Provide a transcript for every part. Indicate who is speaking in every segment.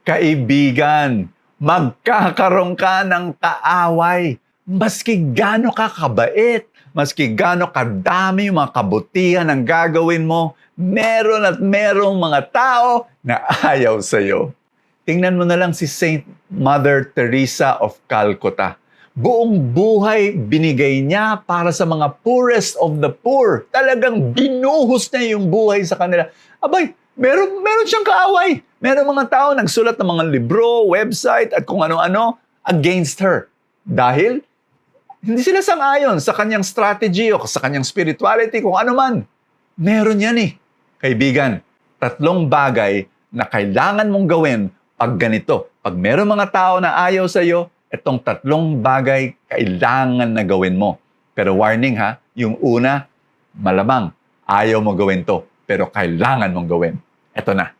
Speaker 1: Kaibigan, magkakaroon ka ng kaaway. Maski gaano ka kabait, maski gaano kadami mga kabutihan ang gagawin mo, meron at merong mga tao na ayaw sa'yo. Tingnan mo na lang si Saint Mother Teresa of Calcutta. Buong buhay binigay niya para sa mga poorest of the poor. Talagang binuhos niya yung buhay sa kanila. Abay, meron, meron siyang kaaway. Meron mga tao nagsulat ng mga libro, website, at kung ano-ano against her. Dahil hindi sila sang-ayon sa kanyang strategy o sa kanyang spirituality, kung ano man. Meron yan eh. Kaibigan, tatlong bagay na kailangan mong gawin pag ganito. Pag meron mga tao na ayaw sa'yo, itong tatlong bagay kailangan na gawin mo. Pero warning ha, yung una, malamang ayaw mo gawin to, pero kailangan mong gawin. Ito na.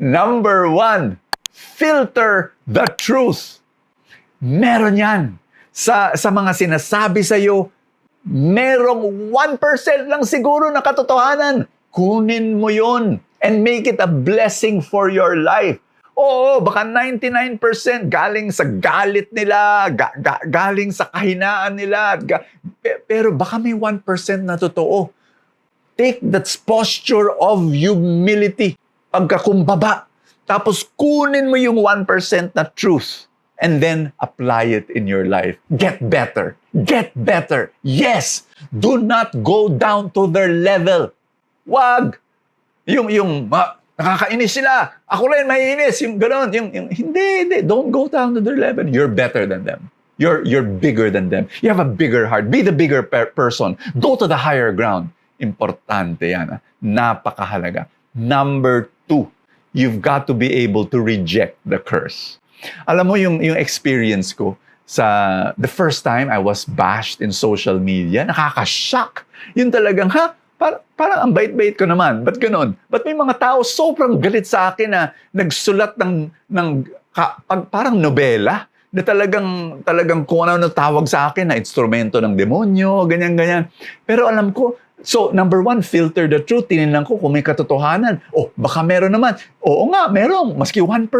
Speaker 1: Number one, filter the truth. Meron yan. Sa, sa mga sinasabi sa'yo, merong 1% lang siguro na katotohanan. Kunin mo yun and make it a blessing for your life. Oo, baka 99% galing sa galit nila, ga- ga- galing sa kahinaan nila. ga- pe- pero baka may 1% na totoo. Take that posture of humility, pagkakumbaba. Tapos kunin mo yung 1% na truth and then apply it in your life. Get better. Get better. Yes. Do not go down to their level. Wag. Yung, yung, ma, nakakainis sila. Ako rin maiinis. Yung gano'n. Yung, yung, hindi, hindi. Don't go down to their level. You're better than them. You're, you're bigger than them. You have a bigger heart. Be the bigger per- person. Go to the higher ground. Importante yan. ah. Napakahalaga. Number two, you've got to be able to reject the curse. Alam mo yung, yung experience ko sa the first time I was bashed in social media, nakaka-shock. Yung talagang, ha? Par- parang ang bait-bait ko naman. Ba't ganun? Ba't may mga tao sobrang galit sa akin na nagsulat ng, ng ka- parang nobela na talagang talagang kung ano tawag sa akin na instrumento ng demonyo, ganyan-ganyan. Pero alam ko, so number one, filter the truth. Tinignan ko kung may katotohanan. Oh, baka meron naman. Oo nga, meron. Maski 1%.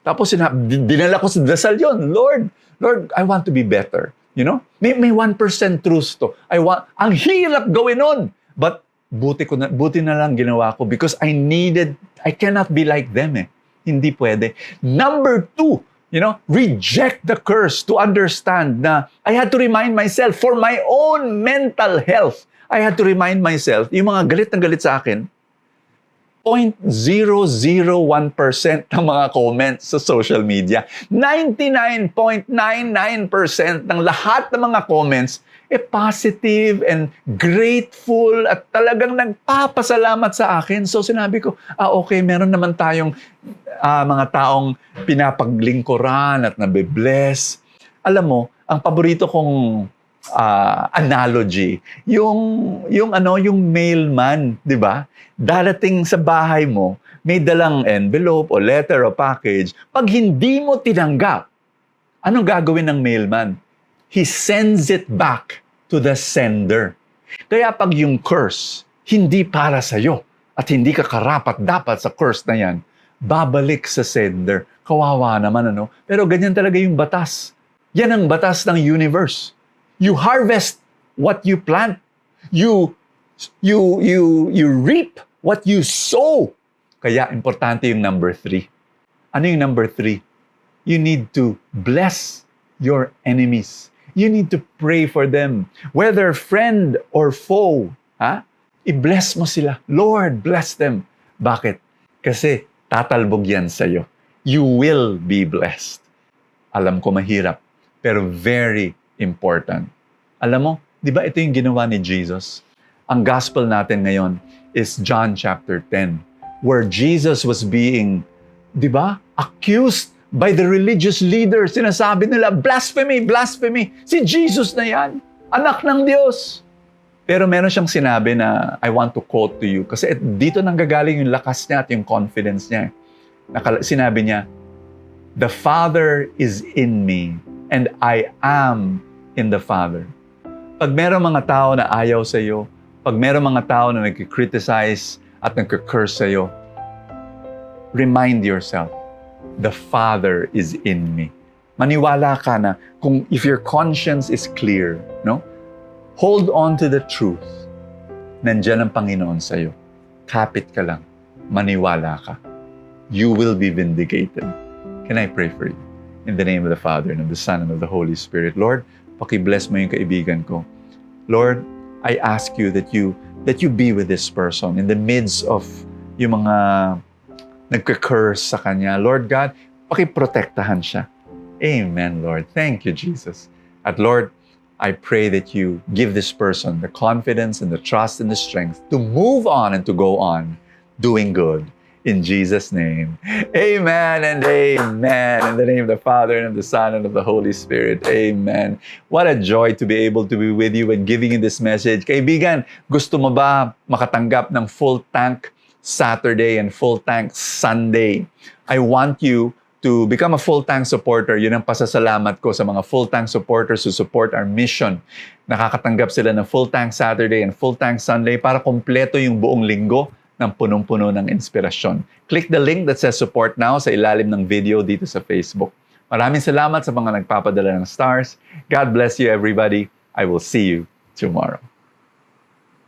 Speaker 1: Tapos sina- din- dinala ko sa dasal yon Lord, Lord, I want to be better. You know? May, may 1% truth to. I want, ang hirap gawin nun. But buti ko na, buti na lang ginawa ko because I needed, I cannot be like them eh. Hindi pwede. Number two, you know, reject the curse to understand na I had to remind myself for my own mental health. I had to remind myself, yung mga galit na galit sa akin, 0.001% ng mga comments sa social media. 99.99% ng lahat ng mga comments eh positive and grateful at talagang nagpapasalamat sa akin. So sinabi ko, ah okay, meron naman tayong ah, mga taong pinapaglingkuran at nabibless. Alam mo, ang paborito kong ah, analogy, yung yung ano, yung mailman, 'di ba? Darating sa bahay mo, may dalang envelope o letter o package. Pag hindi mo tinanggap, anong gagawin ng mailman? He sends it back to the sender. Kaya pag yung curse hindi para sa iyo at hindi ka karapat dapat sa curse na yan, babalik sa sender. Kawawa naman ano. Pero ganyan talaga yung batas. Yan ang batas ng universe. You harvest what you plant. You you you you reap what you sow. Kaya importante yung number three. Ano yung number three? You need to bless your enemies. You need to pray for them. Whether friend or foe, ha? I-bless mo sila. Lord, bless them. Bakit? Kasi tatalbog yan sa'yo. You will be blessed. Alam ko mahirap, pero very important. Alam mo, di ba ito yung ginawa ni Jesus? Ang gospel natin ngayon is John chapter 10, where Jesus was being, di ba, accused by the religious leaders. Sinasabi nila, blasphemy, blasphemy. Si Jesus na yan, anak ng Diyos. Pero meron siyang sinabi na I want to quote to you kasi dito nanggagaling yung lakas niya at yung confidence niya. Nakala- sinabi niya, The Father is in me and I am in the Father. Pag merong mga tao na ayaw sa iyo, pag merong mga tao na nag-criticize at nag-curse sa iyo, remind yourself, the Father is in me. Maniwala ka na kung if your conscience is clear, no? Hold on to the truth. Nandiyan ang Panginoon sa iyo. Kapit ka lang. Maniwala ka. You will be vindicated. Can I pray for you? In the name of the Father, and of the Son, and of the Holy Spirit. Lord, pakibless mo yung kaibigan ko. Lord, I ask you that you that you be with this person in the midst of yung mga nagka-curse sa kanya. Lord God, pakiprotektahan siya. Amen, Lord. Thank you, Jesus. At Lord, I pray that you give this person the confidence and the trust and the strength to move on and to go on doing good. In Jesus' name. Amen and amen. In the name of the Father and of the Son and of the Holy Spirit. Amen. What a joy to be able to be with you and giving you this message. Kaibigan, gusto mo ba makatanggap ng full tank Saturday and full tank Sunday? I want you to become a full tank supporter. Yun ang pasasalamat ko sa mga full tank supporters who support our mission. Nakakatanggap sila ng full tank Saturday and full tank Sunday para kompleto yung buong linggo ng punong-puno ng inspirasyon. Click the link that says support now sa ilalim ng video dito sa Facebook. Maraming salamat sa mga nagpapadala ng stars. God bless you everybody. I will see you tomorrow.